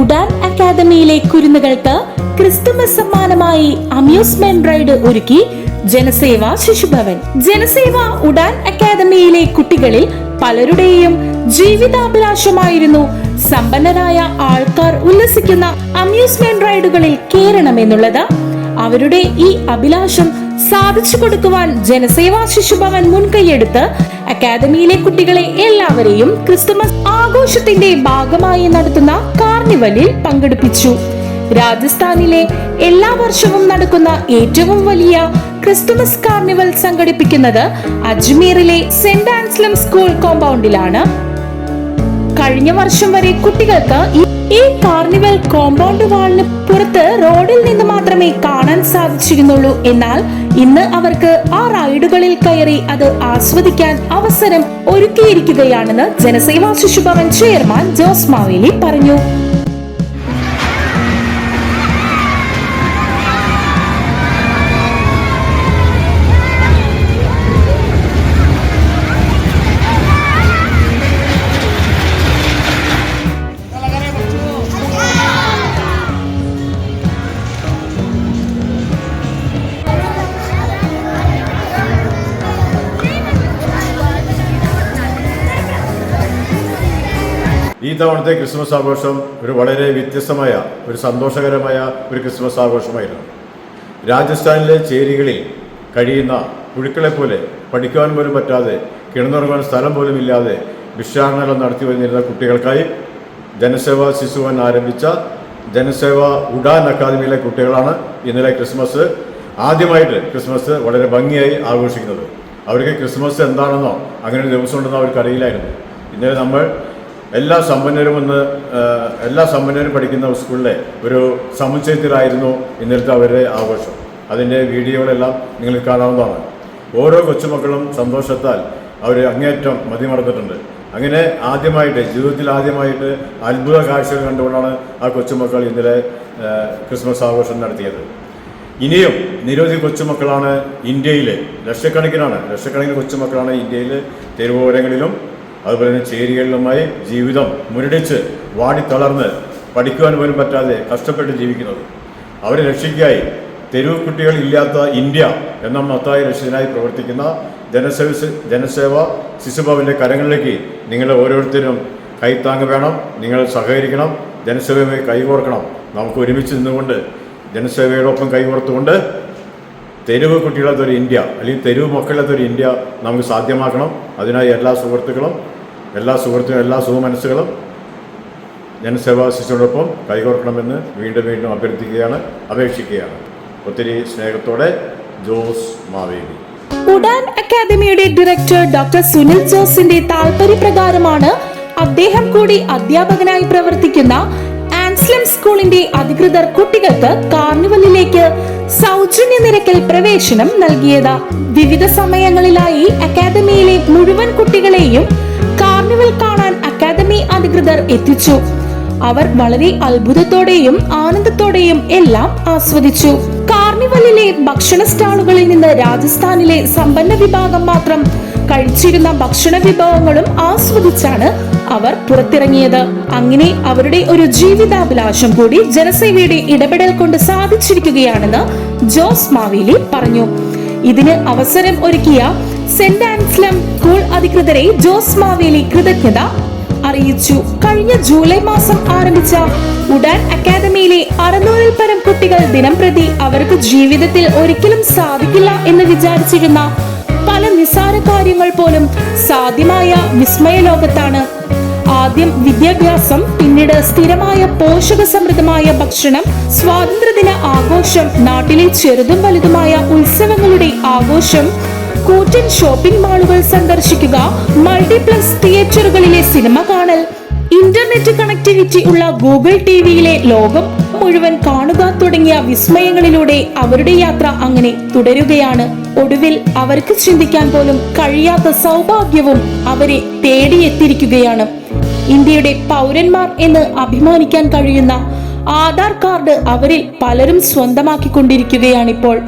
ഉഡാൻ അക്കാദമിയിലെ കുരുന്നുകൾക്ക് ക്രിസ്തുമസ് സമ്മാനമായി അമ്യൂസ്മെന്റ് റൈഡ് ഒരുക്കി ജനസേവ ശിശുഭവൻ. ജനസേവ ഉഡാൻ അക്കാദമിയിലെ കുട്ടികളിൽ പലരുടെയും ജീവിതാഭിലാഷമായിരുന്നു. സമ്പന്നരായ ആൾക്കാർ ഉല്ലസിക്കുന്ന അമ്യൂസ്മെന്റ് റൈഡുകളിൽ കയറണമെന്നുള്ളത് അവരുടെ ഈ അഭിലാഷം സാധിച്ചു കൊടുക്കുവാൻ ജനസേവാ ശിശുഭവൻ മുൻകൈയെടുത്ത് അക്കാദമിയിലെ കുട്ടികളെ എല്ലാവരെയും ക്രിസ്തുമസ് ആഘോഷത്തിന്റെ ഭാഗമായി നടത്തുന്ന കാർണിവലിൽ പങ്കെടുപ്പിച്ചു. രാജസ്ഥാനിലെ എല്ലാ വർഷവും നടക്കുന്ന ഏറ്റവും വലിയ ക്രിസ്തുമസ് കാർണിവൽ സംഘടിപ്പിക്കുന്നത് അജ്മീറിലെ സെന്റ് ആൻസ്ലം സ്കൂൾ കോമ്പൗണ്ടിലാണ്. കഴിഞ്ഞ വർഷം വരെ കുട്ടികൾക്ക് ഈ- ഈ കാർണിവൽ കോമ്പൗണ്ട് വാളിന് പുറത്ത് റോഡിൽ നിന്ന് മാത്രമേ കാണാൻ സാധിച്ചിരുന്നുള്ളൂ. എന്നാൽ ഇന്ന് അവർക്ക് ആ റൈഡുകളിൽ കയറി അത് ആസ്വദിക്കാൻ അവസരം ഒരുക്കിയിരിക്കുകയാണെന്ന് ജനസേവാ ശിശുഭവൻ ചെയർമാൻ ജോസ് മാവേലി പറഞ്ഞു. ഈ തവണത്തെ ക്രിസ്മസ് ആഘോഷം ഒരു വളരെ വ്യത്യസ്തമായ ഒരു സന്തോഷകരമായ ഒരു ക്രിസ്മസ് ആഘോഷമായിരുന്നു. രാജസ്ഥാനിലെ ചേരികളിൽ കഴിയുന്ന പുഴുക്കളെ പോലെ പഠിക്കുവാൻ പോലും പറ്റാതെ കിടന്നുറങ്ങാൻ സ്ഥലം പോലും ഇല്ലാതെ വിശ്രാമങ്ങളും നടത്തി വന്നിരുന്ന കുട്ടികൾക്കായി ജനസേവ ശിശുവൻ ആരംഭിച്ച ജനസേവ ഉഡാൻ അക്കാദമിയിലെ കുട്ടികളാണ് ഇന്നലെ ക്രിസ്മസ് ആദ്യമായിട്ട് ക്രിസ്മസ് വളരെ ഭംഗിയായി ആഘോഷിക്കുന്നത്. അവർക്ക് ക്രിസ്മസ് എന്താണെന്നോ അങ്ങനെ ഒരു ദിവസം ഉണ്ടെന്നോ അവർക്ക് അറിയില്ലായിരുന്നു ഇന്നലെ നമ്മൾ എല്ലാ സമ്പന്നരും ഒന്ന് എല്ലാ സമ്പന്നരും പഠിക്കുന്ന സ്കൂളിലെ ഒരു സമുച്ചയത്തിലായിരുന്നു ഇന്നലത്തെ അവരുടെ ആഘോഷം. അതിന്റെ വീഡിയോകളെല്ലാം നിങ്ങൾക്ക് കാണാവുന്നതാണ്. ഓരോ കൊച്ചുമക്കളും സന്തോഷത്താൽ അവർ അങ്ങേയറ്റം മതിമറന്നിട്ടുണ്ട്. അങ്ങനെ ആദ്യമായിട്ട് ജീവിതത്തിൽ ആദ്യമായിട്ട് അത്ഭുത കാഴ്ചകൾ കണ്ടുകൊണ്ടാണ് ആ കൊച്ചുമക്കൾ ഇന്നലെ ക്രിസ്മസ് ആഘോഷം നടത്തിയത്. ഇനിയും നിരവധി കൊച്ചുമക്കളാണ് ഇന്ത്യയിലെ ലക്ഷക്കണക്കിനാണ് ലക്ഷക്കണക്കിന് കൊച്ചുമക്കളാണ് ഇന്ത്യയിലെ തെരുവോരങ്ങളിലും അതുപോലെ തന്നെ ചേരികളിലുമായി ജീവിതം മുരടിച്ച് വാടിത്തളർന്ന് പഠിക്കുവാൻ പോലും പറ്റാതെ കഷ്ടപ്പെട്ട് ജീവിക്കുന്നത്. അവരെ രക്ഷിക്കായി തെരുവ് കുട്ടികൾ ഇല്ലാത്ത ഇന്ത്യ എന്ന മത്തായ രക്ഷിതനായി പ്രവർത്തിക്കുന്ന ജനസേവ ജനസേവ ശിശുഭവന്റെ കരങ്ങളിലേക്ക് നിങ്ങൾ ഓരോരുത്തരും കൈത്താങ്ങ് വേണം നിങ്ങൾ സഹകരിക്കണം ജനസേവയുമായി കൈകോർക്കണം. നമുക്ക് ഒരുമിച്ച് നിന്നുകൊണ്ട് ജനസേവയോടൊപ്പം കൈകോർത്തുകൊണ്ട് തെരുവ് കുട്ടികളത്തൊരു ഇന്ത്യ അല്ലെങ്കിൽ തെരുവ് മക്കളത്തൊരു ഇന്ത്യ നമുക്ക് സാധ്യമാക്കണം. അതിനായി എല്ലാ സുഹൃത്തുക്കളും എല്ലാ സുഹൃത്തുക്കളും എല്ലാ സുമനസ്സുകളും ജനസേവാ ശിശുവോടൊപ്പം കൈകോർക്കണമെന്ന് വീണ്ടും വീണ്ടും അഭ്യർത്ഥിക്കുകയാണ് അപേക്ഷിക്കുകയാണ്. ഒത്തിരി സ്നേഹത്തോടെ ജോസ് മാവേലി. ഉഡാൻ അക്കാദമിയുടെ ഡയറക്ടർ ഡോക്ടർ സുനിൽ ജോസിന്റെ താല്പര്യപ്രകാരമാണ് അദ്ദേഹം കൂടി അധ്യാപകനായി പ്രവർത്തിക്കുന്ന ആൻസ്ലം സ്കൂളിന്റെ അധികൃതർ കുട്ടികൾക്ക് കാർണിവലിലേക്ക് സൗജന്യ നിരക്കിൽ പ്രവേശനം നൽകിയത്. വിവിധ സമയങ്ങളിലായി അക്കാദമിയിലെ മുഴുവൻ കുട്ടികളെയും കാർണിവൽ കാണാൻ അക്കാദമി അധികൃതർ എത്തിച്ചു. അവർ വളരെ അത്ഭുതത്തോടെയും ആനന്ദത്തോടെയും എല്ലാം ആസ്വദിച്ചു. കാർണിവലിലെ ഭക്ഷണ സ്റ്റാളുകളിൽ നിന്ന് രാജസ്ഥാനിലെ സമ്പന്ന വിഭാഗം മാത്രം കഴിച്ചിരുന്ന ഭക്ഷണ വിഭവങ്ങളും ആസ്വദിച്ചാണ് അവർ പുറത്തിറങ്ങിയത്. അങ്ങനെ അവരുടെ ഒരു ജീവിതാഭിലാഷം കൂടി ജനസേവയുടെ ഇടപെടൽ കൊണ്ട് സാധിച്ചിരിക്കുകയാണെന്ന് ജോസ് മാവേലി പറഞ്ഞു. ഇതിന് അവസരം ഒരുക്കിയ സെന്റ് ആൻസ്ലം സ്കൂൾ അധികൃതരെ ജോസ് മാവേലി കൃതജ്ഞത അറിയിച്ചു. കഴിഞ്ഞ ജൂലൈ മാസം ആരംഭിച്ച ഉഡാൻ അക്കാദമിയിലെ അറുന്നൂറിൽ പരം കുട്ടികൾ ദിനംപ്രതി അവർക്ക് ജീവിതത്തിൽ ഒരിക്കലും സാധിക്കില്ല എന്ന് വിചാരിച്ചിരുന്ന പല നിസാര കാര്യങ്ങൾ പോലും സാധ്യമായ വിസ്മയ ലോകത്താണ്. ആദ്യം വിദ്യാഭ്യാസം പിന്നീട് സ്ഥിരമായ പോഷക സമൃദ്ധമായ ഭക്ഷണം സ്വാതന്ത്ര്യദിന ആഘോഷം നാട്ടിലെ ചെറുതും വലുതുമായ ഉത്സവങ്ങളുടെ ആഘോഷം കൂറ്റൻ ഷോപ്പിംഗ് മാളുകൾ സന്ദർശിക്കുക മൾട്ടിപ്ലക്സ് തിയേറ്ററുകളിലെ സിനിമ കാണൽ ഇന്റർനെറ്റ് കണക്ടിവിറ്റി ഉള്ള ഗൂഗിൾ ടി വിയിലെ ലോകം മുഴുവൻ കാണുക തുടങ്ങിയ വിസ്മയങ്ങളിലൂടെ അവരുടെ യാത്ര അങ്ങനെ തുടരുകയാണ്. ഒടുവിൽ അവർക്ക് ചിന്തിക്കാൻ പോലും കഴിയാത്ത സൗഭാഗ്യവും അവരെ തേടിയെത്തിയിരിക്കുകയാണ്. ഇന്ത്യയുടെ പൗരന്മാർ എന്ന് അഭിമാനിക്കാൻ കഴിയുന്ന ആധാർ കാർഡ് അവരിൽ പലരും സ്വന്തമാക്കിക്കൊണ്ടിരിക്കുകയാണിപ്പോൾ.